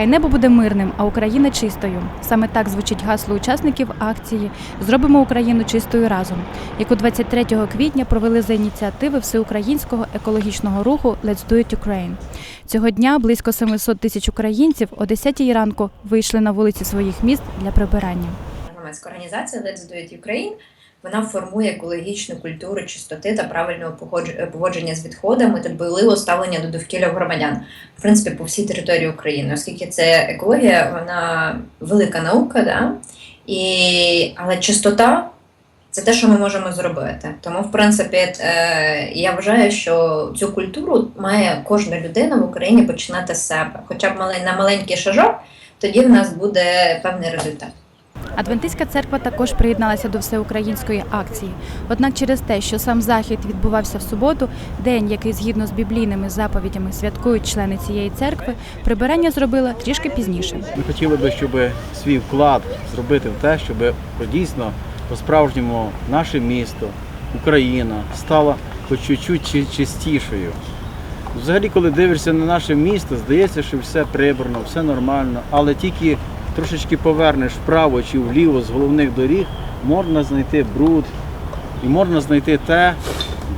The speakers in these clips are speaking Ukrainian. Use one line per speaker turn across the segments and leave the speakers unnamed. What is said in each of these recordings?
Хай небо буде мирним, а Україна чистою. Саме так звучить гасло учасників акції Зробимо Україну чистою разом, яку 23 квітня провели за ініціативи всеукраїнського екологічного руху Let's Do It Ukraine. Цього дня близько 700 тисяч українців о 10 ранку вийшли на вулиці своїх міст для прибирання.
громадська організація Let's Do It Ukraine. Вона формує екологічну культуру чистоти та правильного погодж- поводження з відходами та дбайливого ставлення до довкілля громадян, в принципі, по всій території України, оскільки це екологія, вона велика наука, да? І... але чистота це те, що ми можемо зробити. Тому, в принципі, е, я вважаю, що цю культуру має кожна людина в Україні починати з себе. Хоча б на маленький шажок, тоді в нас буде певний результат.
Адвентистська церква також приєдналася до всеукраїнської акції. Однак через те, що сам захід відбувався в суботу, день, який згідно з біблійними заповідями святкують члени цієї церкви, прибирання зробила трішки пізніше.
Ми хотіли би, щоб свій вклад зробити в те, щоб дійсно по-справжньому наше місто, Україна стала хоч чуть-чуть чистішою. Взагалі, коли дивишся на наше місто, здається, що все прибрано, все нормально, але тільки трошечки повернеш вправо чи вліво з головних доріг, можна знайти бруд і можна знайти те,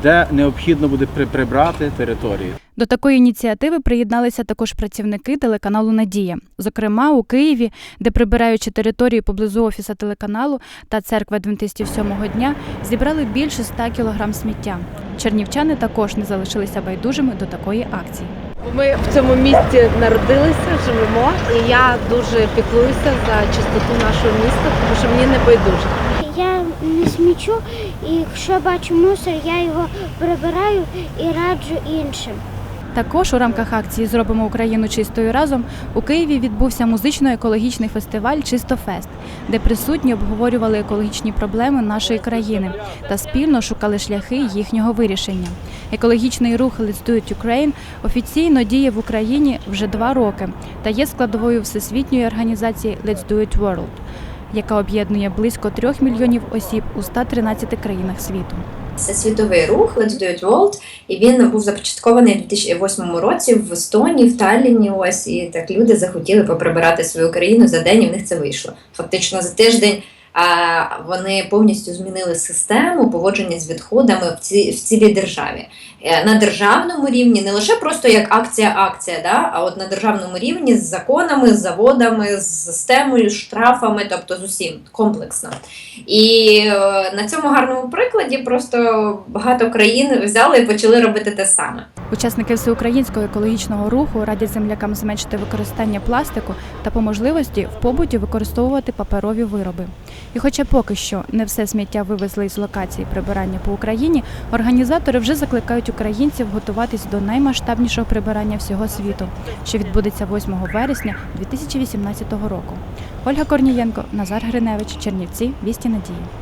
де необхідно буде прибрати територію.
До такої ініціативи приєдналися також працівники телеканалу Надія. Зокрема, у Києві, де прибираючи територію поблизу офіса телеканалу та церкви адвентистів сьомого дня, зібрали більше 100 кілограм сміття. Чернівчани також не залишилися байдужими до такої акції.
Ми в цьому місті народилися, живемо, і я дуже піклуюся за чистоту нашого міста, тому що мені не байдуже.
Я не смічу, і якщо бачу мусор, я його прибираю і раджу іншим.
Також у рамках акції Зробимо Україну чистою разом у Києві відбувся музично-екологічний фестиваль Чистофест, де присутні обговорювали екологічні проблеми нашої країни та спільно шукали шляхи їхнього вирішення. Екологічний рух Let's Do It Ukraine офіційно діє в Україні вже два роки та є складовою всесвітньої організації Let's Do It World, яка об'єднує близько трьох мільйонів осіб у 113 країнах світу.
Це світовий рух Let's Do It World, і він був започаткований у 2008 році в Естонії, в Талліні. Ось і так люди захотіли поприбирати свою країну за день, і в них це вийшло. Фактично за тиждень. Вони повністю змінили систему поводження з відходами в ці в цілій державі Е, на державному рівні, не лише просто як акція-акція, да, а от на державному рівні з законами, з заводами, з системою, штрафами, тобто з усім комплексно. І е, на цьому гарному прикладі просто багато країн взяли і почали робити те саме.
Учасники всеукраїнського екологічного руху радять землякам зменшити використання пластику та по можливості в побуті використовувати паперові вироби. І хоча поки що не все сміття вивезли із локації прибирання по Україні, організатори вже закликають українців готуватись до наймасштабнішого прибирання всього світу, що відбудеться 8 вересня 2018 року. Ольга Корнієнко, Назар Гриневич, Чернівці, Вісті Надії.